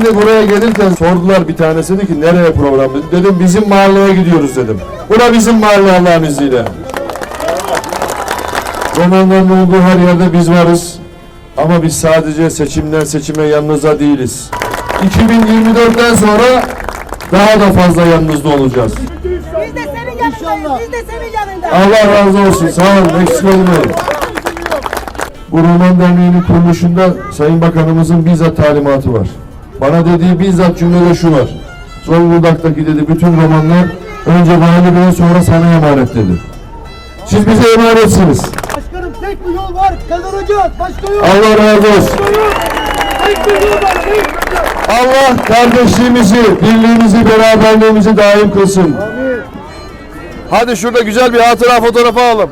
Şimdi buraya gelirken sordular bir tanesi dedi ki nereye program dedi. Dedim bizim mahalleye gidiyoruz dedim. Bura bizim mahalle Allah'ın izniyle. Romanların olduğu her yerde biz varız. Ama biz sadece seçimden seçime yanınızda değiliz. 2024'ten sonra daha da fazla yanınızda olacağız. Biz de senin yanındayız. Biz de senin yanında. Allah razı olsun. Sağ olun. Eksik olmayın. Bu Roman Derneği'nin kuruluşunda Sayın Bakanımızın bizzat talimatı var. Bana dediği bizzat cümlede şu var. Zonguldak'taki dedi bütün romanlar önce vali beye sonra sana emanet dedi. Siz bize emanetsiniz. Başkanım tek bir yol var. Kazanacağız. Başka yok. Allah razı olsun. Tek bir yol var. Allah kardeşliğimizi, birliğimizi, beraberliğimizi daim kılsın. Hadi şurada güzel bir hatıra fotoğrafı alalım.